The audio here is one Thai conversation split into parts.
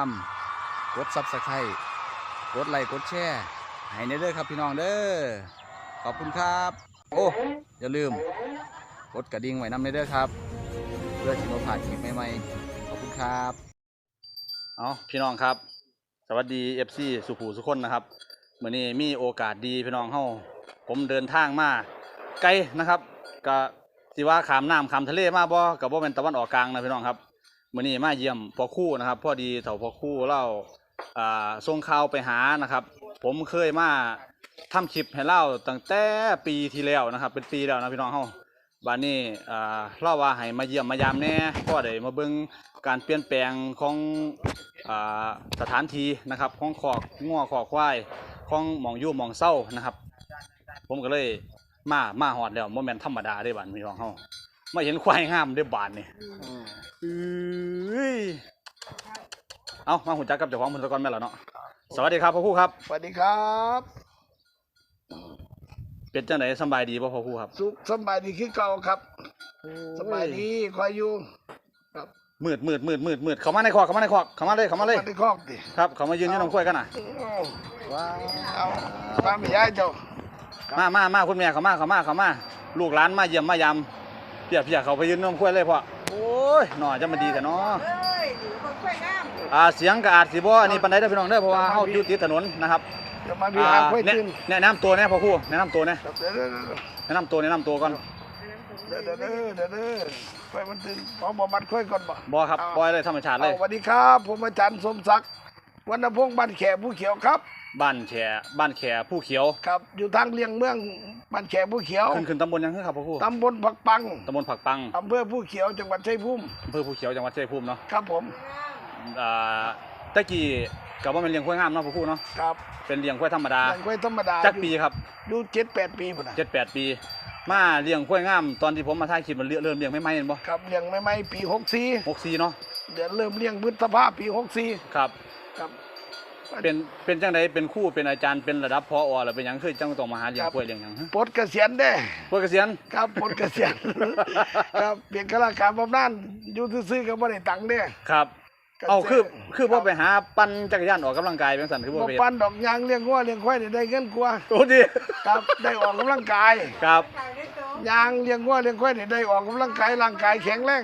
ามกดซับสไครต์กดไลค์กดแชร์ให้ในเด้อครับพี่น้องเด้อขอบคุณครับ โอ้อย่าลืม กดกระดิ่งไว้นำในเด้อครับ เพื่อที่เราผ่านคลิปใหม่ๆขอบคุณครับเอาพี่น้องครับ สวัสดี FC สุภูสุคนนะครับเมื่อนี้มีโอกาสดีพี่น้องเฮาผมเดินทางมาไกลนะครับก็สิว่าขามน้ำขามทะเลมาบ่กับบ่เป็นตะวันออกกลางนะพี่น้องครับ มื่อนี้มาเยี่ยมพ่อคู่นะครับพอดีเถ่าพ่อคู่เล่าอ่าส่งข่าวไปหานะครับ ผมเคยมาทำคลิปให้เล่าตั้งแต่ปีที่แล้วนะครับ เป็นปีแล้วนะพี่น้องเฮาบ้านนี้อ่าเล่าว่าให้มาเยี่ยมมายามแน่ก็ได้มาเบิ่งการเปลี่ยนแปลงของอ่าสถานที่นะครับของขอกงัวขอกควายของหมองยู่หมองเศร้านะครับ ผมก็เลยมามาฮอดแล้วโมเมนธรรมดาได้บ้านพี่น้องเฮา มาเห็นควายงามได้บานนี่เอ้ยเอามาหุ่นจักกับเจ้าของเพิ่นตะกอนแม่นแล้วเนาะสวัสดีครับพ่อครูครับ สวัสดีครับเป็นจังไดสำบายดีบ่พ่อครูครับสุขสำบายดีคือเก่าครับสบายดีคอยอยู่ครับมืดมืดมืดมืดมืดเข้ามาในคอกเข้ามาในคอกเข้ามาเลยเข้ามาเลยในคอกดิครับเข้ามายืนอยู่น้ำกล้วยกันน่ะว้าวเอาป้าไม่ย้ายเจ้ามามามาคุณแม่เข้ามาเข้ามาเข้ามาลูกหลานมาเยี่ยมมายาม เพียเพียเขาไปยืนน้ำกล้วยเลยพ่อโอ้ยหน่อจะมาดีแต่เนาะเอ้ยหนูคนสวยงามอ่าเสียงก็อาจสิบ่อันนี้ปานใดเด้อพี่น้องเด้อเพราะว่าเฮาอยู่ติดถนนนะครับเดี๋ยวมาพี่อ่าหางค่อยแนะตื่นแนะนำตัวแน่พ่อครูแนะนำตัวแน่ครับเดี๋ยวเดี๋ยวแนะนำตัวแนะนำตัวก่อนเดี๋ยวเดี๋ยวเดี๋ยวเดี๋ยวเดี๋ยวค่อยมันตื่นพอบ่มัดค่อยก่อนบ่บ่ครับปล่อยเลยธรรมชาติเลเอายสวัสดีครับ ผมอาจารย์สมศักดิ์วรรณพงษ์บ้านแขผู้เขียวครับ บ้านแขบ้านแขผู้เขียวครับ อยู่ทางเลียงเมืองบ้านแขผู้เขียวขึ้นขึ้นตำบลยังคือครับพ่อครูตำบลผักปังตำบลผักปังอำเภอผู้เขียวจังหวัดชัยภูมิอำเภอผู้เขียวจังหวัดชัยภูมิเนาะครับผมอ่าตะกี้กับว่ามันเลี้ยงควายงามเนาะพ่อครูเนาะครับเป็นเลี้ยงควายธรรมดาเลี้ยงควายธรรมดาจักปีครับดูเจ็ดแปดปีพุ่นนะเจ็ดแปดปีมาเลี้ยงควายงามตอนที่ผมมาถ่ายคลิปมันเริ่มเริ่มเลี้ยงไม่ไม่เห็นบ่ครับเลี้ยงไม่ไม่ปีหกสี่หกสี่เนาะเดี๋ยวเริ่มเลี้ยงพฤษภาปีหกสี่ครับครับ เป็นเป็นจังไดเป็นครู่เป็นอาจารย์เป็นระดับพอหรือเป็นหยังคือจังต้องมาหาเลี้ยงควายเลี้ยงหยังฮะปลดเกษียณได้พวกเกษียณครับปลดเกษียณ ครับเปลี่ยนข้าราชการบำนาญอยู่ซื่อๆก็บ่ได้ตังค์เด้ครับ เกษียณเอาคือคือพ่อรับไปหาปั่นจักรยานออกกำลังกายเป็นสันคือพ่บ่ไปปันดอกยางเลี้ยงวัวเลี้ยงควายนี่ได้เงินกว่าโอ้ดีครับได้ออกกำลังกายครับไก่ได้โตยางเลี้ยงวัวเลี้ยงควายนี่ได้ออกกำลังกายร่างกายแข็งแรง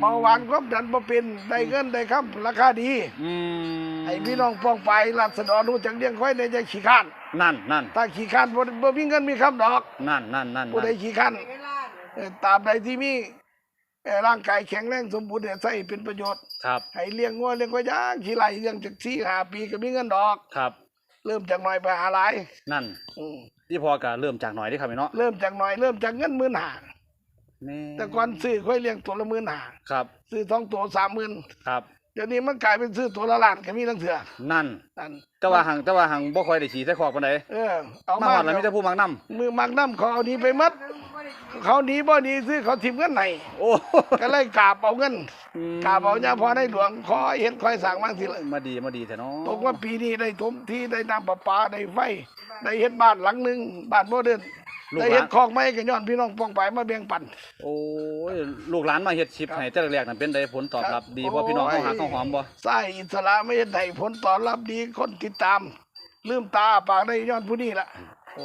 เบาหวานความดันบ่เป็นได้เงินได้ครับราคาดีอืมไอ้พี่น้องป้องไปราษฎรรู้จักเลี้ยงควายได้จะขี้ข้านนั่นนั่นถ้าขี้ข้านบ่บ่มีเงินมีคำดอก นั่นนั่นนั่นผู้ใดนั่นขี้ข้านเวลาเอ่อตราบใดที่มี เอ่อร่างกายแข็งแรงสมบูรณ์เนี่ยใช้เป็นประโยชน์ครับให้เลี้ยงงัวเลี้ยงควายย่างขี้ไหลเลี้ยงจากสี่ห้าปีก็มีเงินดอกครับ เริ่มจากหน่อยไปหาหลายนั่นอืมที่พอก็เริ่มจากหน่อยเด้ครับพี่เนาะเริ่มจากหน่อยเริ่มจากเงินหมื่นห้าแม่แต่ก่อนซื้อควายเลี้ยงตัวละหมื่นห้าครับซื้อสองตัวสามหมื่นครับเดี๋ยวนี้มันกลายเป็นซื้อตัวละล้านก็มีทั้งเถื่อนั่นนั่นแต่ว่าหังแต่ว่าหังบ่ค่อยได้ขี่ใส่คอกปานใดเออเอามามาฮอดแล้วมีแต่ผู้มักนํมือมักน้ำเขาเอานี้ไปหมัด เขาหนีบ่หนีซื้อเขาทิมเงินไหนโอ้ก็เลยกราบเอาเงินกราบเอาเนี่ยพอได้หลวงขอให้เห็นคอยสั่งบางทีละมาดีมาดีแท้เนาะตกว่าปีนี้ได้ถมที่ได้น้ำประปาได้ไฟได้เฮ็ดบ้านหลังหนึ่งบ้านโมเดิร์นลูกได้หเฮ็ลาดนคอกไม้กันย้อนพี่น้องป้องไปมาแบ่งปันโอ้ยลูกหลานมาเฮ็ดชิปให้แต่แรกๆนั่นเป็นได้ผลตอบรับดีบ่พี่น้องเฮาหาข้าวหอมบ่สายอิสระไม่เห็นได้ผลตอบรับดีคนติดตาม ลืมตาปากได้ย้อนผู้นี้ละ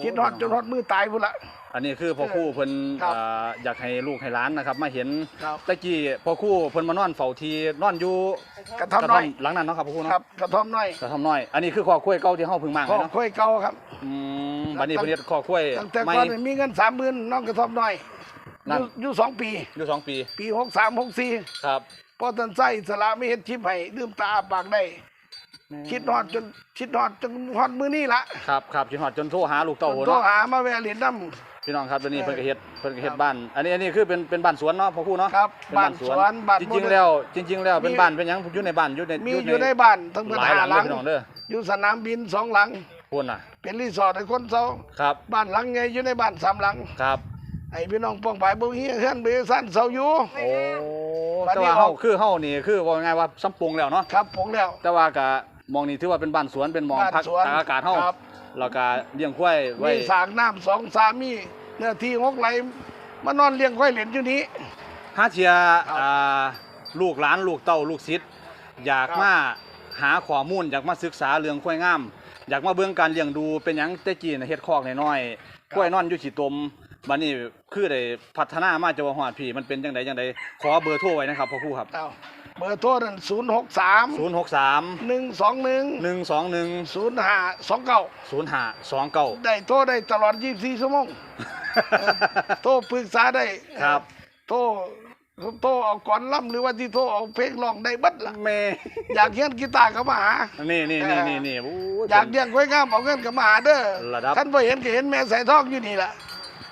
คิดฮอดจนฮอดมือตายพุ่นละ อันนี้คือพ่อครู่เพิ่นครับอ่าอยากให้ลูกให้หลานนะครับมาเห็นครับ ตะกี้พ่อครู่เพิ่นมานอนเฝ้าทีนอนอยู่กระท่อมน้อย หลังนั้นเนาะครับพ่อครู่คเนาะรับกระท่อมน้อยกระท่อมน้อยอันนี้คือคอกล้วยเก่าที่เฮาเพิ่งมางคอเลยเนาะค่อยเก่าครับ อืมบัดนี้เพิ่นเฮ็ดคอกล้วยตั้งแต่ใหม่ก่อนมีเงินสามหมื่นน้องกระท่อมน้อยอนั่นยู่อยู่สองปี อยู่สองปีปีหกสามหกสี่ครับ พอตันไส้อิสระไม่เห็นชิปให้ลืมตาปากได้ คิดฮอดจนคิดฮอดจนฮอดมือนี่ละครับครับจนฮอดจนโทรหาลูกเต้าโหโทรเนาะหามาแวะเรียนน้ พี่น้องครับตอนนี้เออเพิ่นก็เฮ็ดเพิ่นก็เฮ็ดครับบ้าน อันนี้อันนี้คือเป็นเป็นบ้านสวนเนาะพ่อครู่เนาะครับเป็นบ้านสวนบ้านจโมริงเดิร์นๆแล้ว จริง ๆ แล้วเป็นมีบ้านเป็นหยังอยู่ในบ้านอยู่ในำมีอยู่ในบ้านทั้งหมดหลายหห้าลังหลังเลยพี่น้องเด้ออยู่สนามบินสองหลังพุ่นน่ะ เป็นรีสอร์ทให้คนเซาครับบ้านหลังไงอยู่ในบ้านสามหลังครับไอ้พี่น้องป้องไปบ่มีเฮือนบ่มีซ่านเซาอยู่โอ้บัดแต่นี้ว่าอเฮาอกคือเฮานี่คือว่าง่ายว่าซ้ำปรุงแล้วเนาะครับผมแล้วแต่ว่าก็มองนี่ถือว่าเป็นบ้านสวนเป็นหมองบ้านพักสวนตากอากาศเฮาครับ แล้วก็เลี้ยงควายไว้มีสางน้ำสองสามีเนื้อที่หกไหลมานอนเลี้ยงควายเหรียญอยู่นี้หาเทียครับอ่าลูกหลานลูกเต้าลูกศิษย์อยากครับมาหาข้อมูลอยากมาศึกษาเรื่องควายงาม อยากมาเบิ่งการเลี้ยงดูเป็นหยังแต่กี้น่ะเฮ็ดคอกน้อยๆควายนอนอยู่ขี้ตมบัดนี้คือได้พัฒนามาจนว่าฮอดพี่มันเป็นจังไดจังไดขอเบอร์โทรไว้นะครับพ่อครูครับ เอาเบอร์โทรนั่นศูนย์หกสาม063หนึ่งสองหนึ่ง121ศูนย์ห้าสองเก้า0529ได้โทรได้ตลอด24ชั่วโมงเออโทรปรึกษาได้ครับ โทรโทรเอาก่อนล่ำหรือว่าที่โทรเอาเพลงร้องได้เบัดล่ะแม่อยากเรียนกีตาร์ก็มาหา นี่นี่นี่นี่นี่โอ้อยากเลี้ยงกล้วยงามเอาเงินก็มาหาเด้อระดับท่านบ่เห็นก็เห็นแม่ใส่ทองอยู่นี่ล่ะ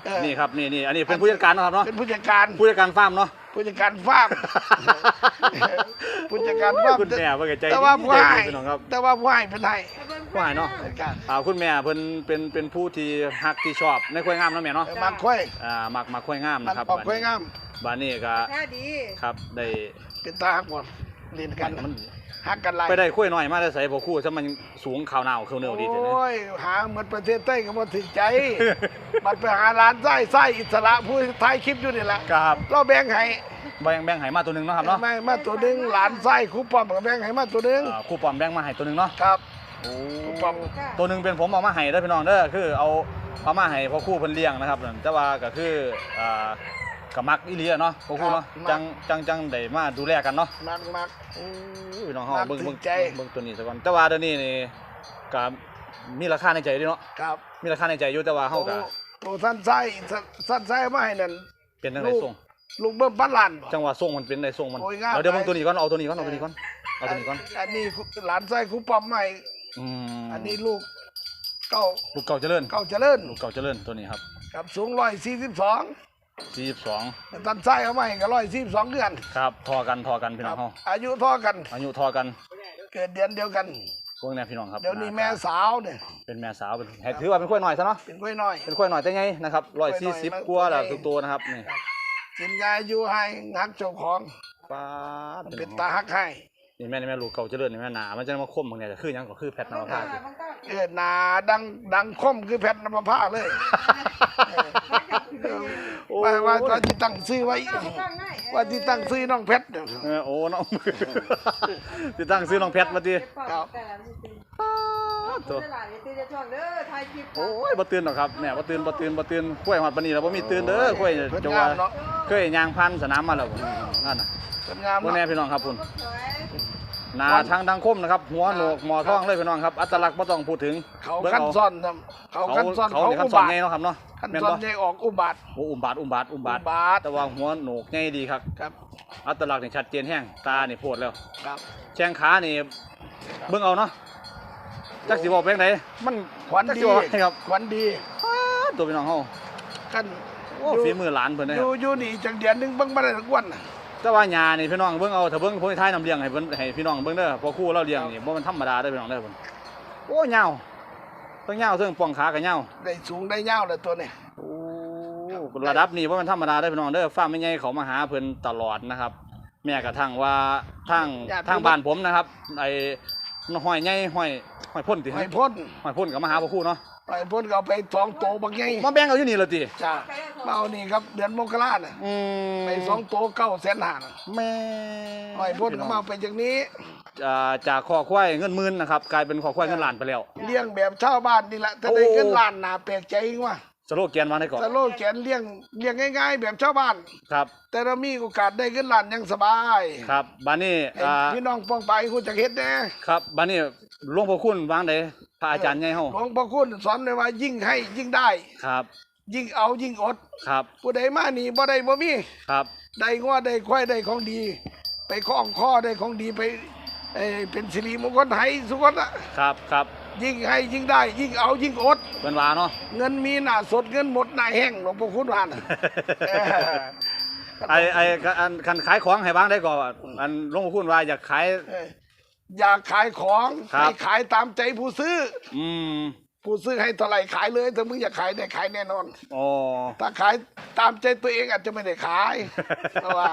เออนี่ครับนี่นี่อันนี้เป็นผู้จัดการนะครับเนาะเป็นผู้จัดการผู้จัดการฟาร์มเนาะ ผู้จัดการฟาร์มผู้จัดการฟาร์มคุณแม่เพิ่นก็ใจดีแต่ว่าผู้ใจให้ดีพี่น้องครับ แต่ว่าผู้ให้เป็นให้ผู้ให้เนาะจัดการอ่าคุณแม่เพิ่นเป็นเป็นผู้ที่ฮักที่ชอบในควายงามเนาะแม่เนาะเออมักค่อยอ่ามักมักควายงามมักนะครับปอบกล้วยงาม บ้านนี้ก็ถ้าดี ครับได้เป็นตาฮักหมดเรียนกันมัน ฮักกันหลายไปได้ควายน้อยมาได้ใส่บ่คู่ซะมันสูงขาวหนาวขาวเหนียวดีเด้โอ้ยหาเหมือนประเทศใต้ก็บ่ถึงใจ มันไปหาร้านไส้ไส้อิสระผู้ท้ายคลิปอยู่นี่แหละครับเราแบ่งให้แบ่งแบ่งให้มาตัวหนึงเนาะครับเนาะไม่มาตัวหนึงหลานไส้ครูป้อมก็แบ่งให้มาตัวหนึงอ่าครู่ปอมแบ่งมาให้ตัวหนึงเนาะครับโอ้ครูป้อมตัวหนึงเป็นผมเอามาให้เด้อพี่น้องเด้อคือเอาเอามาให้พ่อครู่เพิ่นเลี้ยงนะครับนั่นแต่ว่าก็คืออ่า ก็มักอีหลีอะเนาะพ่อครู่เนาะจังจังจังได้มาดูแลกันเนาะมักมักโอ้ยพี่น้องเฮามักเบิ่งถึเบิ่งงใจ เบิ่งตัวนี้ซะก่อนแต่ว่าเดี๋ยวนี้นี่ก็มีราคาในใจเด้วยเนาะครับมีราคาในใจอยู่แต่ว่าเฮาก็ตัวตัวท่านไส้ท่านไส้มาให้นั่นเป็นจังไดส่ง ลูกเบิ้มบ้านลานบ่ จังหวะส่งมันเป็นได้ส่งมันโอ้ยงามเดี๋ยวเดี๋ยวไปเบิ่งตัวนี้ก่อนเอาตัวนี้ก่อนเอาตัวนี้ก่อนเอาตัวนี้ก่อนอันนี้หลานไส้ครูป้อมมาให้อืมอันนี้ลูกเก้าลูกเก่าเจริญเก้าเจริญลูกเก่าเจริญตัวนี้ครับ ครับสูงร้อยสี่สิบสอง 42ท่านไส้เอามาให้ก็ร้อยสี่สิบสองเดือนครับทอกันทอกันพี่น้องเฮาอายุเท่อกัน อายุทอกันเกิดเดือนเดียวกันพวกนี้พี่น้องครับเดี๋ยวนี้หาแม่ตาสาวเนี่ยเป็นแม่สาวเป็นให้ถือว่าเป็นข้อยหน่อยซะเนาะเป็นกล้วยน้อยเป็นข้อยหน่อยแต่ไงนะครับกล้วยหน่อยมัน140กว่าแล้วกล้วยทุกตัวนะครับนี่กินยาอยู่ให้งักเจ้าของป้าดมันพี่เป็นน้องตาฮักให้นี่แม่นี่แม่ลูกเก่าเจริญนี่แม่หนามันจะมาคมบางเนี่ยจะคือหยังก็คือแพทนภาสิเออหนาดังดังคมคือแพทย์นภพาเลย ว่าว่าว่าที่ตั้งซื้อไว้ ว่าที่ตั้งซื้อน้องเพชรเนี่ยเออโอ้น้องติดตั้งซื้อน้องแพทมาดิตัวหลานตื่นจะช่วงเด้อถ่ายคลิปโอ้ยบ่ตื่นหรอกครับแหน่บ่ตื่นบ่ตื่นบ่ตื่นกล้วยฮอดปานนี้แล้วบ่มีตื่นเด้อกล้วยเพิ่นจะงาว่ามเนาะเคยย่างพันสนามมาแล้วบ่นั่นน่ะเป็นงามบ่แน่เนาะพี่น้องครับพุ่นสวย หน้าทางดังคมนะครับ หัวโหนกหมอทองเลยพี่น้องครับ อัตลักษณ์บ่ต้องพูดถึงเขาบิ่งขั้นเอาซ่อนทำเขาเขาขั้นซ่อนเขาเขานี่ขั้อุนสอนบาทใหญ่เนาะครับเนาะขั้นแม่นซ่อนบ่ใหญ่ออกอุบาทโอ้อุ้มบาทอุ้มบาทอุ้มบาทอุบาทแต่ว่าหัวโหนกใหญ่ดีครับ ครับอัตลักษณ์นี่ชัดเจนแห้งตานี่โพดแล้วครับแข้งขานี่เบิ่งเอาเนาะจักสิบอกไปจังไดมันขวัญจักดีสิบอกให้ครับขวัญดีตัวพี่น้องเฮากันโอ้ฝีมือหลานเพิ่นเด้อคยู่รับอยู่นี่จังเดือนหนึงเบิ่งบ่ได้ทุกวันน่ะ แต่ว่าหญ้านี่พี่น้องเบิ่งเอาถ้าเบิ่งผมสิท้ายน้ำเลี้ยงให้เพิ่นให้พี่น้องเบิ่งเด้อพอครู่เราเลี้ยงนี่บ่มันธรรมดาเด้อพี่น้องเด้อเพิ่นโอ้ยาวทั้งยาวทั้งป่องขาก็ยาวได้สูงได้ยาวเลยตัวนี้โอ้ระดับนี้บ่มันธรรมดาเด้อพี่น้องเด้อฟาร์มใหญ่ๆเขามาหาเพิ่นตลอดนะครับ แม้กระทั่งว่าทางทางบ้านผมนะครับไอ้ห้อยใหญ่ห้อยห้อยพ่นติไอ้พ่นห้อยพ่นก็มาหาพอครู่เนาะ ไอ้พ่นก็เอาไปสองโตบักใหญ่มาแบ่งเอาอยู่นี่เลยติจ้ามาเอานี่ครับเดือนมกราน่ะอืมไปสองโตเก้าแสนห้าน่ะแม่ไอ้พ่นก็มาเอาไปจากนี้ อ่าจากคอควายเงินหมื่นนะครับกลายเป็นคอควายเงินล้านไปแล้ว เลี้ยงแบบชาวบ้านนี่แหละแต่ได้โอ้เงินล้านน่ะแปลกใจว่าสโลแกนวางได้ก่อนสโลแกนเลี้ยงเลี้ยงง่ายๆ แบบชาวบ้าน ครับ แต่เรามีโอกาสได้เงินล้านอยังสบายครับบานนี้ให้อ่าพี่น้องป้องไปคุณจะเฮ็ดแน่ครับบานนี้หลวงพ่อคุณวางได้ พระอาจารย์ใหญ่เฮาหลวงพ่อคุณสอนไว้ว่ายิ่งให้ยิ่งได้ ครับ ยิ่งเอายิ่งอด ครับ ผู้ใดมานี่บ่ได้บ่มีครับได้งัวได้ควายได้ของดี ไปคล้องคอได้ของดีไปเอ่อเป็นสิริมงคลให้สุขน่ะครับครับยิ่งให้ยิ่งได้ ยิ่งเอายิ่งอดเพิ่นว่าเนาะ เงินมีหน้าสดเงินหมดหน้าแห้งหลวงพ่อคุณว่าน่ะเออ ไอ้ไอ้อันคันขายของให้บ้างได้ก่อนอันหลวงพ่อคุณว่าอยากขายเออ อยากขายของครับ ให้ขายตามใจผู้ซื้อ อืมผู้ซื้อให้เท่าไหร่ขายเลยถ้ามึงอยากขายได้ขายแน่นอน อ๋อ ถ้าขายตามใจตัวเองอาจจะไม่ได้ขายเพราะว่า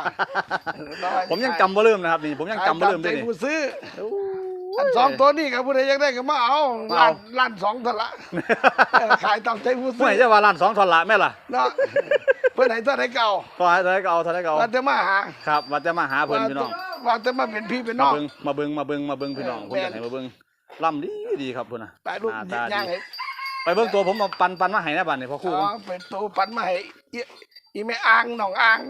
ผมยังจำบ่ลืมนะครับนี่ผมยังจำบ่ลืมได้ขายตาใจนี่ผู้ซื้ออั นสองตัวนี้กับผู้ใดอยากได้ก็มาเอามาล้าเอา นล้านสองเท่าละเออขายตามใจผู้ซื้ไม่ใช่ว่าล้านสองทอนละแม่ล่ะเนาะเพื่อนไหนเท่าไหนเก่าก็ให้เท่าไหร่ก็เอาเท่าไหร่ก็เอาว่าจะมาหาครับว่าจะมาหาเพิ่นพี่น้อง ว่าจะมาเป็นพี่เป็นน้มาอง เบิ่งมาเบิ่งมาเบิ่งมาเบิ่งพี่น้องเออผมอยากแม่น ให้มาเบิ่งล่ำดีดีครับพุ่นน่ะไปลูกหน้าตาย่างดีให้ไปเบิ่งตัวผมมาปันปันมาให้นะบัดนี้พอคู่อ๋อเป็นตัวปันมาให้อีอีแม่อ่างน้องอ่าง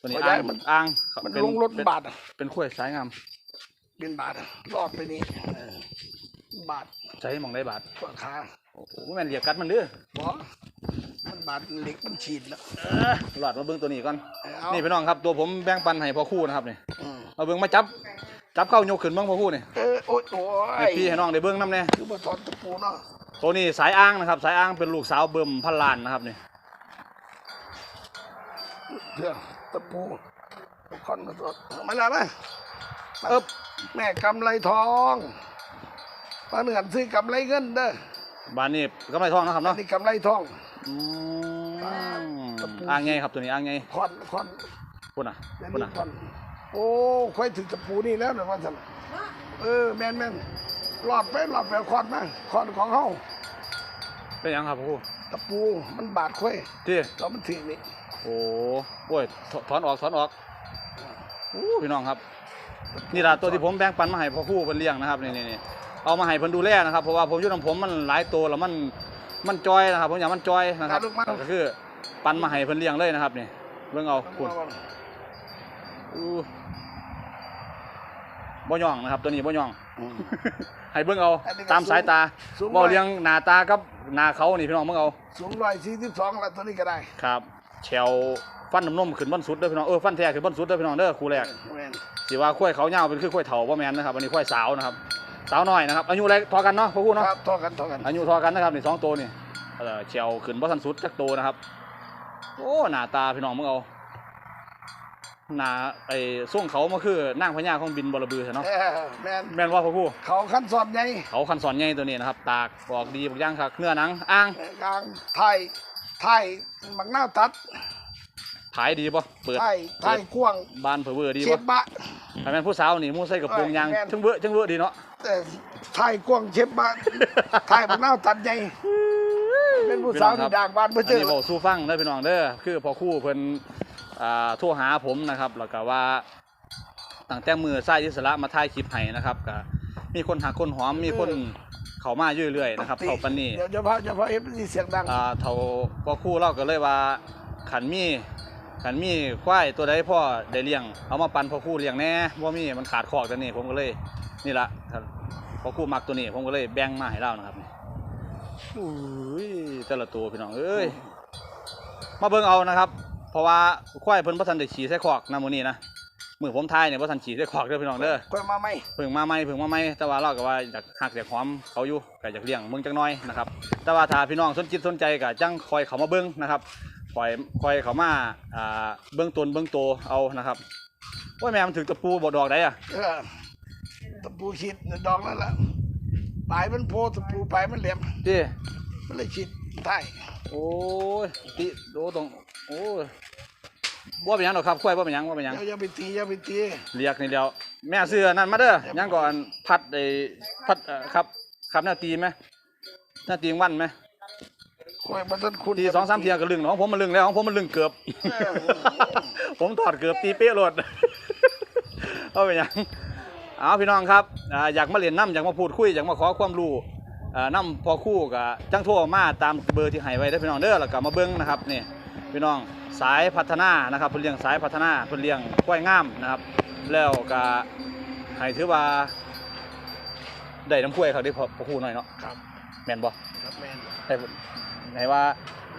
ตัวนี้บ่ได้อ่างมัน อ่างมันเป็นลงรถเป็นบาทอะเป็นข้วยสายงาม เป็นบาทอะรอดไปนี่เออบาทใช้หมองได้บาทตัวขาโอ้โหแม่นเหยียบกัดมันเด้อบ่มันบาทเหล็กมันฉีดแล้ว เออหลอดมาเบิ่งตัวนี้ก่อนเอานี่พี่น้องครับตัวผมแบ่งปันให้พอคู่นะครับนี่อืมเอาเบิ่งมาจับจับเข้ายกขึ้นเบิ่งพอคู่นี่เออโอ้ยโอ้ให้ยพี่ให้น้องได้เบิ่งนํแน่ คือมาถอนตะปูเนาะตัวนี้สายอ้างนะครับ สายอ้างเป็นลูกสาวเบิ่มพันล้านนะครับนี่เดี๋ยวตะปูคอนมาถอนมาแล้วไหมเอ๊บ แม่กำไรทองมาเหนือนซื้อกำไรเงินเด้อบ้านนี้ก็ไม่ท้องนะครับอันเนาะนี้กำไรทอง อืมตะปู อ่างไงครับตัวนี้อ่างไงคอนคอนพุ่นน่ะเดี๋ยวพุ่นนี้น่ะคอนโอ้ค่อยถึงตะปูนี่แล้วเดี๋ยวว่าท่านเออแม่นแม่นรอดไปรอดไปคอนมาคอนของเฮาเป็นหยังครับพอคู่ตะปูมันบาดค่อยที่เรามันถึงนี่โอ้โอ้ยถถอนออกถอนออกอู้พี่น้องครับ นี่ล่ะตัวที่ผมแบ่งปันมาให้พ่อคู่เพิ่นเลี้ยงนะครับนี่นี่นี่เอามาให้เพิ่นดูแลนะครับเพราะว่าผมอยู่นํผมมันหลายตัวแล้วมันมันจอยนะครับผมอยากมันจอยนะครับก็คือปันมาให้เพิ่นเลี้ยงเลยนะครับนี่เบิ่งเอาคุณอู้บ่ย่องนะครับ ตัวนี้บ่ย่องอืมให้เบิ่งเอาอันนี้ก็ตามสายตาสูงบ่ร้อยเลี้ยงหน้าตากับหน้าเขานี่พี่น้องเบิ่งเอาสูงร้อยสี่สิบสองแล้วตัวนี้ก็ได้ครับแชว ฟันน้ำนมขึ้นบนสุดเด้อพี่น้องเออฟันแท้ขึ้นบนสุดเด้อพี่น้องเด้อคู่แรกแม่นสิว่าข้วยเขาเหี่ยวเป็นคือข้วยเฒ่าบ่แม่นนะครับอันนี้ข้วยสาวนะครับสาวน้อยนะครับอายุอะไรทอกันเนาะพ่อคู่เนาะครับทอกันทอกันอายุทอกันนะครับนี่สองตัวนี่เออแชวขึ้นบ่ทันสุดจักตัวนะครับโอ้หน้าตาพี่น้องมึงเอาหน้าไอ้ส่วงเขามาคือนางพญาของบินบรบือเนาะเออแม่นแม่นว่าพ่อคู่เขาขั้นสอบใหญ่เขาคันสอนใหญ่ตัวนี้นะครับ ตากออกดีบักอย่างครับเนื้อหนังอ่างกลางไทยไทยมักหน้าวตัด ขายดีบ่เปิดไทยไทยกว้างบานเผอเวอร์ดีเช็บ่ดบะ ถ้าแม่นผู้สาวนี่มูใส่กระโปรงยางแม่น จังเบอจังเบอดีเนาะ แต่ไทยกว้างเช็ดบะ ไทยมักหน้าวตัดใหญ่เป็นผู้สาวที่ด่างบานเพื่ออัเจนอนี้บอกสู้ฟังเด้อพี่น้องเด้อคือพอครู่เพิ่นอ่าโทรหาผมนะครับแล้วก็ว่าตั้งแต่มือสายอิสระมาถ่ายคลิปให้นะครับก็มีคนหาคนหอมมีคนเข้ามาเรื่อยๆนะครับเท่าปันนี้เดี๋ยวเฉพาะเฉพาะเอฟซีเสียงดัง อ่าเท่าพอครู่เราก็เลยว่าขันมี ขันมีควายตัวใดพ่อได้เลี้ยง เอามาปันพอครู่เลี้ยงแน่ว่ามีมันขาดคอกตัวนี้ผมก็เลย นี่ละครับพอครู่มักตัวนี้ ผมก็เลยแบ่งมาให้เรานะครับอุ้ยแต่ละตัวพี่น้องเอ้ยมาเบิ่งเอานะครับ เพราะว่าควายเพิ่นบ่ทันได้ขี่ใส่คอกนะมื้อนี้นะมื้อผมทายเนี่ยบ่ทันขี่ใส่คอกเด้อพี่น้องเด้อค่อยมาไหมเพิ่งมาใหม่เพิ่งมาใหม่แต่ว่าเราก็ว่าอยากหักอยากหอมเขาอยู่ก็อยากเลี้ยงเบิ่งจักหน่อยนะครับแต่ว่าถ้าพี่น้องสนจิตสนใจก็จังคอยเข้ามาเบิ่งนะครับ คอยคอยเข้ามาอ่าเบิ่งตนเบิ่งโตเอานะครับว่าแม่มันถึงตะปูบ่ดอกได้อะเออตะปูขีดดอกนั่นแหละปลายมันโพตะปูปลายมันเหลี่ยมติมันเลยขีดไทยโอ้ยติโดตรงโอ้ยบ่เป็นหยังดอกครับควายบ่เป็นหยังบ่เป็นหยังเดี๋ยวอย่าไปตีอย่าไปตีเรียกนี่เดียวแม่เสื้อนั่นมาเด้อยังก่อนพัดไอ้พัดเอ่อครับครับหน้าตีไหมหน้าตีงวันไหม ค่อยมาต้นคุณตีสองสามเทียก็ลึงของผมมันลึงแล้วของผมมันลึงเกือบเออผมถอดเกือบตีเป๊ะโลดเอาไปหยังเอาพี่น้องครับอ่าอยากมาเรียนน้ำอยากมาพูดคุยอยากมาขอความรู้อ่าน้ำพอคู่กับจังโทรมาตามเบอร์ที่ให้ไว้ได้อพี่น้องเด้อแล้วก็มาเบิ้งนะครับนี่พี่น้องสายพัฒนานะครับเพิ่นเลี้ยงสายพัฒนาเพิ่นเลี้ยงกล้วยงามนะครับ แล้วก็ให้ถือว่าได้น้ำกล้วยเขาได้พอพอคู่หน่อยเนาะครับแม่นบ่ครับแมน ให้ให้ว่า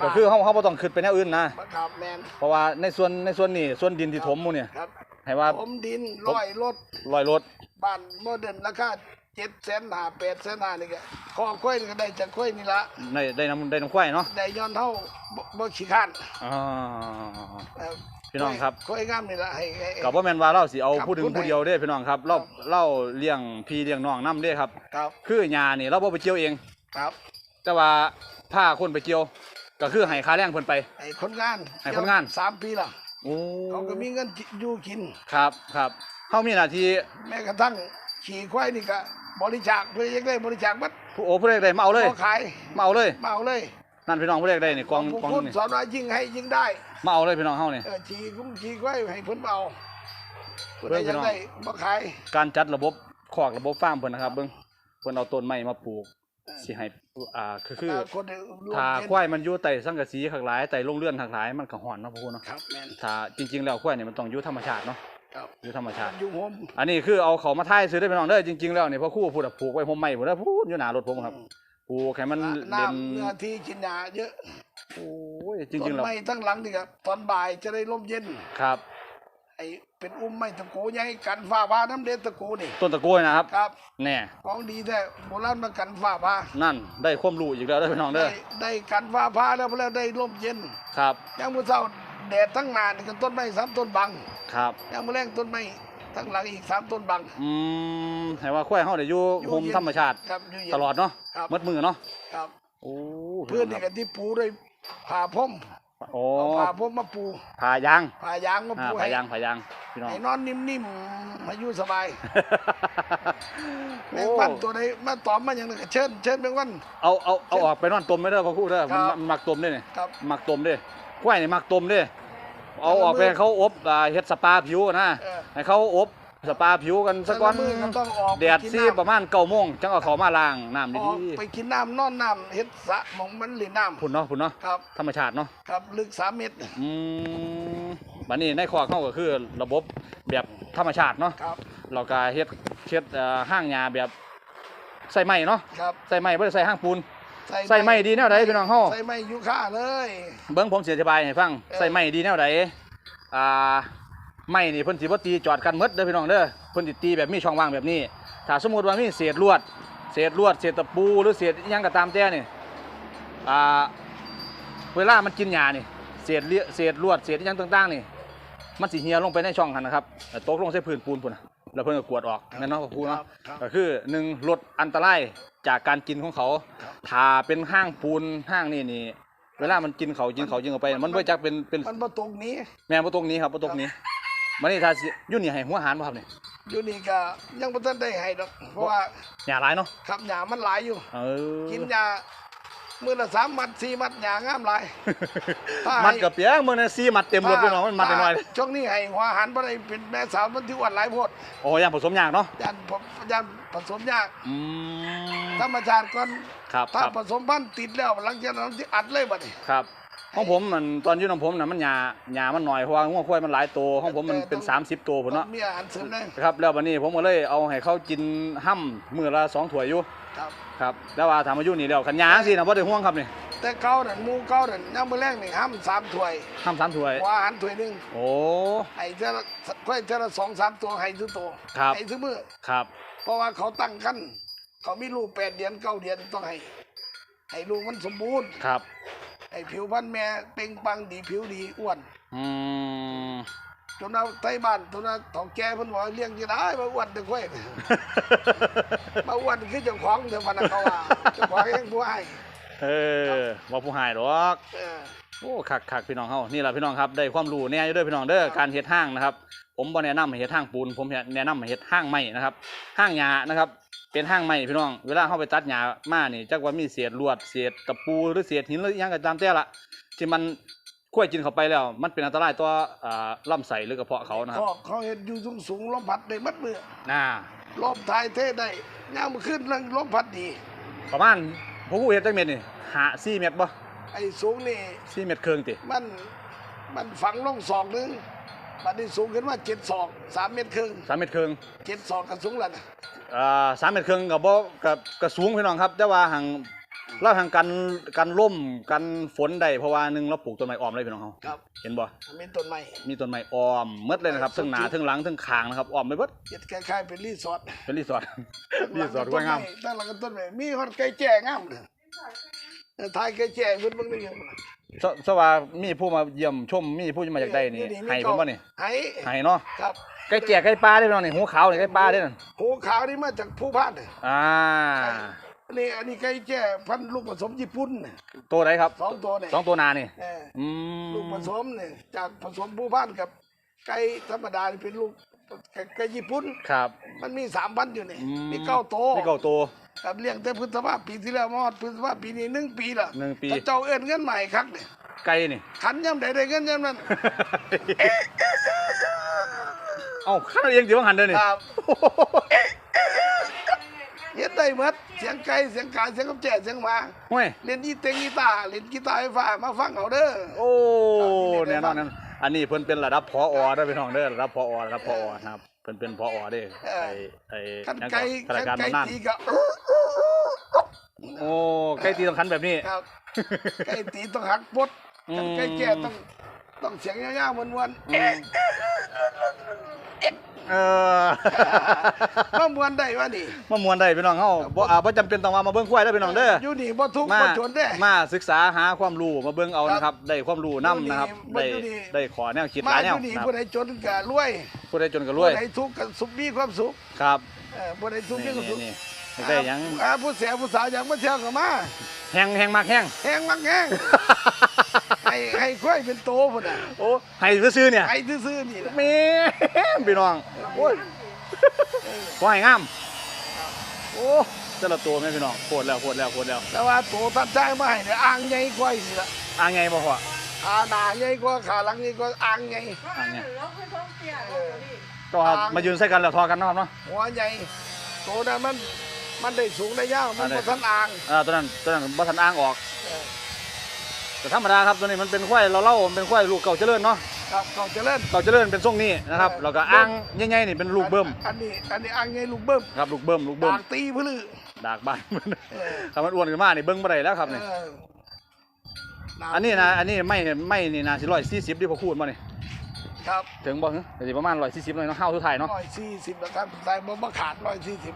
ก็คือเฮาเฮาบ่ต้องคิดไปแนวอื่นนะ ครับแมนเพราะว่าในส่วนในส่วนนี้ส่วนดินที่ถมหมู่เนี่ยครับให้ว่าผมดินร้อยรถลอยรถบ้านโมเดิร์นราคาเจ็ดแสนหาแปดแสนหานี่ก็ขอค่อยนี่ก็ได้จากค่อยนี่ละได้ได้น้ำได้น้ำควายเนาะได้ย้อนเท่าบ่บ่ขี้ข้านอ่าเอ่อพี่น้องครับ ค่อยงามนี่ละให้ให้ กับว่าแม่นว่าเราสิเอาครับผู้ถึงผู้ใด ผู้เดียวเด้พี่น้องครับเราเราเลี้ยงพี่เลี้ยงน้องนํเด้ครับ ครับ คือหญ้านี่เราบ่ไปเกี่ยวเอง ครับ แต่ว่า ผ้าคนไปเกี่ยว ก็คือให้ค่าแรงเพิ่นไปให้คนงานให้คนงาน สามปีละโอ้เขาก็มีเงินอยู่กิน ครับครับเฮามีหน้าที่แม้กระทั่งขี่ควายนี่ก็บริจาคเพื่อยังได้บริจาคบัดผู้โอ้ผู้เล็กได้มาเอาเลยพอขายมาเอาเลยมาเอาเลยนั่นพี่น้องผู้เล็กได้นี่กองผู้กองพูดนี่สอนว่ายิ่งให้ยิ่งได้ มาเอาเลยพี่น้องเฮานี่เออฉีกุ้งฉีไว้ให้เพิ่นเอาเพิ่นเบิ่ได้งพี่ยังน้องได้บ่ขายการจัดระบบคอกระบบฟาร์มเพิ่นนะครับเบิ่งเพิ่นเอาต้นไม้มาปลูก สิให้อ่าคือคือถ้าคนรวมถ้าเป็นควายมันอยู่ใต้สังกะสีข้างหลายใต้โรงเรือนข้างหลายมันก็ฮ้อนเนาะพ่อครูเนาะครับแม่นถ้าจริง ๆ แล้วควายนี่มันต้องอยู่ธรรมชาติเนาะครับอยู่ธรรมชาติอยู่โฮมอันนี้คือเอาเขามาท่ายซื้อได้พี่น้องเด้อจริง ๆ แล้วนี่พ่อครู่พูดอะผูกไว้ผมใหม่ผมแล้วพูดอยู่หน้ารถผมครับผูกให้มันน้เด่นำเนื้อที่กินยาเยอะโอ้ยจต้ริงนๆแล้วไม้ทั้งหลังนี่ครับตอนบ่ายจะได้ร่มเย็นครับ ไอ้ เป็นอุ้มไม้ตะโกใหญ่กันฟ้าผ่าน้ำเด็ดตะโกนี่ต้นตะโกยนะครับครับ แน่ของดีแท้โบราณมากันฟ้าผ่านั่นได้ความรู้อีกแล้วเด้อพี่น้องเด้ได้อได้กันฟ้าผ่าแล้วแล้วได้ร่มเย็นครับยังมื้อเช้าแดดทั้งนานนี่ก็ต้นไม้สามต้นบังครับ ยังมื้อแรงต้นไม้ทั้งหลังอีกสามต้นบัง อืมให้ว่าควายเฮาได้อยู่อยู่โฮมเย็น ธรรมชาติ ครับอยู่เย็น ตลอดเนาะครับ มัดมือเนาะครับ โอ้เพื่อนนี่ก็ที่ปูด้วยผ่าพรมโอ้เอาผ่าพรมมาปูผ่ายางผ่ายางมาอ่าปูผ่าให้ยางผ่ายาง พี่น้อง ให้นอนนิ่มๆมาอยู่สบายแมโอ้งวันตัวใดมาตอมมาอย่างนึงก็เชิญเชิญแมงวัน เอาเอาเอาออกไปนอนต้มไม่ได้อพ่อครู่เด้อมันครับมันมักต้มเด้นี่ครับมักต้มเด้ควายนี่มักต้มเด้เอาออกไปให้เขาอบอ่าเฮ็ดสปาผิวนะเออ ให้เขาอบ สปาผิวกันสักวันแต่ละมื้อก็ต้องออกแดดไปกินซีน้ำ ประมาณเก้าโมงจังเอาเขามาล้างน้ำออกดีไปกินน้ำนอนน้ำเฮ็ดสระหมองมันหลินน้ๆพุ่นเนาะพุ่นเนาะำครับ ธรรมชาติเนาะ ครับลึกสามเมตรอืมบัดนี้ในคอกเขาก็คือระบบแบบธรรมชาติเนาะครับเราก็เฮ็ดเฮ็ดเอ่อห้างหญ้าแบบใส่ไม้เนาะครับใส่ไม้บ่ได้ใส่ห้างปูน ใส่ไม้ดีแนวใดพี่น้องเฮา ใส่ไม้ยูค่าเลย เบิ้งผมสิอธิบายให้ฟังเออ ใส่ไม้ดีแนวใดอ่า ไม้นี่เพิ่นสิบ่ตีจอดกันหมดเด้อพี่น้องเด้อเพิ่นสิตีแบบมีช่องว่างแบบนี้ ถ้าสมมุติว่ามีเศษลวด เศษลวดเศษตะปูหรือเศษอิหยังก็ตามแต่นี่อ่าเวลามันกินหญ้านี่เศษเลียเศษลวดเศษอิหยังต่างๆนี่มันสิเหี่ยลงไปในช่องหั่นนะครับแล้วตกลงใส่พื้นปูนพุ่นน่ะแล้วเพิ่นก็กวดออกแม่นเนาะพ่อครูเนาะครับก็คือหนึ่งลดอันตรายจากการกินของเขาครับ ถ้าเป็นห้างปูนห้างนี่นี่เวลามันกินเขากินเขากินเข้าไป มันไม่จักเป็นเป็นมันบ่ตรงนี้ แม่นบ่ตรงนี้ครับบ่ตรงนี้ มันนี่ถ้าสิอยู่นี่ให้หัวอาหารบ่ครับนี่อยู่นี่ก็ยังบ่ทันได้ให้ดอกเพราะว่าหญ้าหลายเนาะขับหญ้ามันหลายอยู่เออกินยามื้อละสามมัดสี่มัดหญ้างามหลายถ้าให้มัดกับเปียงมื้อนั้น4มัดเต็มรถเลยเนาะมันมัดน้อยๆเลยช่วงนี้ให้หัวอาหารบ่ได้เป็นแม่สาวมันที่อ้วนหลายโพดโอ้ยังผสมยากเนาะยันผมยันผสมยากอืมธรรมชาติก่อนครับคถ้ารับผสมพันธุ์ติดแล้วหลังจากนั้นที่อัดเลยบัดนี้ครับ ของผมมันตอนอยู่ของผมน่ะมันหญ้าหญ้ามันน้อยเพราะว่างัวควายมันหลายตัวของผมมันเป็น 30 ตัวพุ่นเนาะมีอาหารเสริมเลยครับแล้ววันนี้ผมก็เลยเอาให้เขากินห้ำมื้อละสองถ้วยอยู่ครับครับแล้วว่าถามอายุนี่แล้วขันยาสินะบ่ได้ห่วงครับนี่แต่เก่านั่นหมูเก่านั่นยามมื้อแรกนี่ห้ำสามถ้วยห้ำสามถ้วยหัวอาหารถ้วยหนึงโอ้ให้เท่าละค่อยเท่าละสองสามตัวให้ทุกตัวครับให้ทุกมื้อครับ เพราะว่าเขาตั้งกันเขามีลูกแปดเดือนเก้าเดือนต้องให้ให้ลูกมันสมบูรณ์ครับ ให้ผิวพรรณแม่เปล่งปลังดีผิวดีอ้วนอืมจนเอาไทบ้านจนเอาเฒ่าแก่เพิ่นบอกว่าเลี้ยงจะได้มาอ้วนแต่ค่อยมาอ้วนคือเจ้าของเถอะพะนักเขาว่าเจ้าของเองผู้ให้เออว่าผู้หายหรอกเออโอ้คักคักพี่น้องเฮานี่แหละพี่น้องครับได้ความรู้แน่อยู่เด้อพี่น้องเด้อการเฮ็ดห้างนะครับ ผมบ่แนะนำให้เฮ็ดห้างปูน ผมแนะนำให้เฮ็ดห้างไม้นะครับห้างหญ้านะครับ เป็นห้างไม้พี่น้อง เวลาเฮาไปตัดหญ้ามานี่จักว่ามีเศษลวดเศษตะปูหรือเศษหินหรืออิหยังก็ตามแต่ละที่มันกล้วยกินเข้าไปแล้ว มันเป็นอันตรายต่ออ่าลำไส้หรือกระเพาะเขานะครับพ่อเขาเห็นอยู่สูงสูงๆลมพัดได้มัดมือน่า ลมทายเทได้ยามมื้อขึ้นเรื่องลมพัดดีประมาณผมกูเฮ็ดจักเม็ดนี่หา4เม็ดบ่ไอ้สูงนี่4เม็ดครึ่งติมันมันฝังลงศอกหนึง บัดนี้สูงขึ้นมาเจ็ดศอกสามเมตรครึ่ง3เม็ดครึ่งเจ็ดศอกกันสูงแล้วนะอ่า3เม็ดครึ่งก็บ่ก็ก็สูงพี่น้องครับ แต่ว่าหังเราหังกันกันล่มกันฝนได้เพราะว่าหนึงเราปลูกต้นไม้อ้อมเลยพี่น้องเฮาครับเห็นบ่มีต้นไม้มีต้นไม้อ้อมหมดเลยนะครับทั้งหน้าทั้งหลังทั้งคางนะครับอ้อมไปเบิดเฮ็ดคล้ายๆเป็นรีสอร์ทเป็นรีสอร์ทรีสอร์ทกล้วยงามตั้งหลังกันต้นไม้มีฮอดไก่แจ้งามเลยเออทายไก่แจ้เพิ่นเบิ่งได้ยังบ่ล่ะ สสว่ามีผู้มาเยี่ยมชมมีผู้มาจากใดนี่ให้ผมบ่นี่ให้ให้เนาะครับไก่แก่ไก่ปลาเด้อพี่น้องนี่หูขาวนี่ไก่ปลาเด้อนั่นหูขาวนี่มาจากผู้พานเนี่ยอ่าอันนี้อันนี้ไก่แจ้พันธุ์ลูกผสมญี่ปุ่นเนี่ยตัวไหนครับสองตัวเนี่ยสองตัวหนานี่เอออืมลูกผสมเนี่ยจากผสมผู้พานกับ ไก่ธรรมดานี่เป็นลูกไก่ไก่ญี่ปุ่นครับ มันมีสามพันอยู่นี่อืมีเก้าโตวมีเก้าตัว ครับเลี้ยงแต่พฤษภาปีที่แล้วมอดพฤษภาปีนี้หนึ่งปีละหนึ่งปี ถ้าเจ้าเอื้อนเงินใหม่ครับเนี่ยไก่นี่ ขันย่ำใดได้เงินย่ำนั้นเอ้าขันเองสิว่าหันเด้อนี่ครับเฮ็ดได้หมดเสียงไก่เสียงกาเสียงกับแจ้เสียงหมาห้วยเล่นอีเต็งกีตาร์เล่นกีตาร์ไฟฟ้ามาฟังเอาเด้อโอ้แน่นอนนั่นอัน นี้เพิ่นเป็นระดับพอเด้อพี่น้องเด้อระดับพอระดับพอนะครับเพิ่นเป็นพอเด้อไอ้ไอ้ขันหยังไก่ข้าราชขัการนไก่บำนาญตีก็โอ้ไก่ตีต้องขันแบบนี้ ครับไก่ตีต้องหักปดอืม ขันไก่แก่ต้องต้องเสียงยาวๆมวนอืม เออๆมามวนได้วะนี่ มามวนได้พี่น้องเฮาบ่อ่าบ่จำเป็นต้องมามาเบิ่งควายเด้อพี่น้องเด้ออยู่นี่บ่ทุกข์มาบ่จนเด้มาศึกษาหาความรู้มาเบิ่งเอานะครับ ได้ความรู้นํนะครับบ่ได้อยู่นี่ ได้ขอแนวคิดหมาลายอแนวยู่นี่นะครับผู้ใดจนก็รวยผู้ใดจนก็รวยผู้ใดทุกข์ก็สุขมีความสุขครับเออผู้ใดทุกข์มีนี่ความสุขนี่นี่ได้หยังอ่าผู้เสียผู้สาวอยากมาเที่ยวก็มาแห้งแห้งมากแห้งแห้งมักแห้ง ให้ให้ค่อยเป็นโตพุ่นน่ะโอ้ให้ซื้อๆเนี่ยให้ซื่อๆนี่ล่ะแม่พี่น้องโอ้ยขอให้งามโอ้แต่ละตัวแม่พี่น้องโคตรแล้วโคตรแล้วโคตรแล้ว แต่ว่าโตตัดใจมาให้เนี่ยอ่างใหญ่กว่าอีกล่ะอ่าไงบ่พ่อขาหน้าใหญ่กว่าขาหลังใหญ่กว่าอ่างใหญ่อ่าไงเราคือท้องเตี้ยเราตัวนี้ก็มายืนใส่กันแล้วทอกันเนาะครับเนาะหัวใหญ่โตนั้นมันมันได้สูงได้ยาวมันอันไหนบ่ทันอ่างอ่าตัวนั้นตัวนั้นบ่ทันอ้างออกเออ แต่ธรรมดาครับตัวนี้มันเป็นควายเราเล่ามันเป็นควายลูกเก่าเจริญเนาะครับเขาเจะเล่น เก่าเจริญเป็นทรงนี้นะครับแล้วก็อ้างใหญ่ๆนี่เป็นลูกเบิ่มอันนี้อันนี้อ่างใหญ่ลูกเบิ่มครับลูกเบิ่มลูกเบิ่มปากตีพื้นลือ ดากบ้านมันเออ ถ้ามันอ้วนขึ้นมานี่เบิ่งบ่ได้แล้วครับนี่เอออันนี้นะอันนี้ไม่ไม่นี่นะสิ140ที่พอคูดมานี่ครับถึงบ่ฮะสิประมาณ140เลยเนาะข้าวทุกไทายเนาะร้อยสี่สิบนะครับใส่บ่มาขาดร้อยสี่สิบ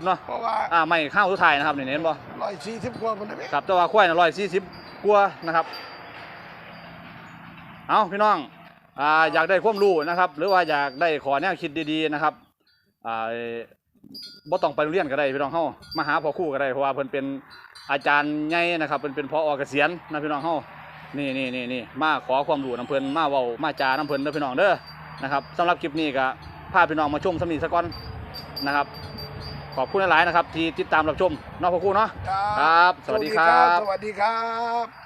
140เนาะเพราะว่าอ่าไม่ข้าวทุกไทายนะครับนี่เห็นบ่ร้อยสี่สิบกว่าคนนะพี่ครับแต่ว่าควายน่ะ140 กว่านะครับ เอาพี่น้องอ่าอยากได้ความรู้นะครับ หรือว่าอยากได้ขอแนวคิดดีๆนะครับอ่าบ่ต้องไปโรงเรียนก็ได้พี่น้องเฮามาหาพ่อครูก็ได้เพราะว่าเพิ่นเป็นอาจารย์ใหญ่นะครับเพิ่นเป็นพออเกษียณนะพี่น้องเฮานี่นี่นี่นี่มาขอความรู้นํเพิ่นมาเว้ามาจานํเพิ่นเด้อพี่น้องเด้อนะครับสำหรับคลิปนี้ก็พาพี่น้องมาชมสำนีซะก่อนนะครับ ขอบคุณหลายๆนะครับ ที่ติดตามรับชมเนาะพ่อครูเนาะครับ สวัสดีครับ สวัสดีครับ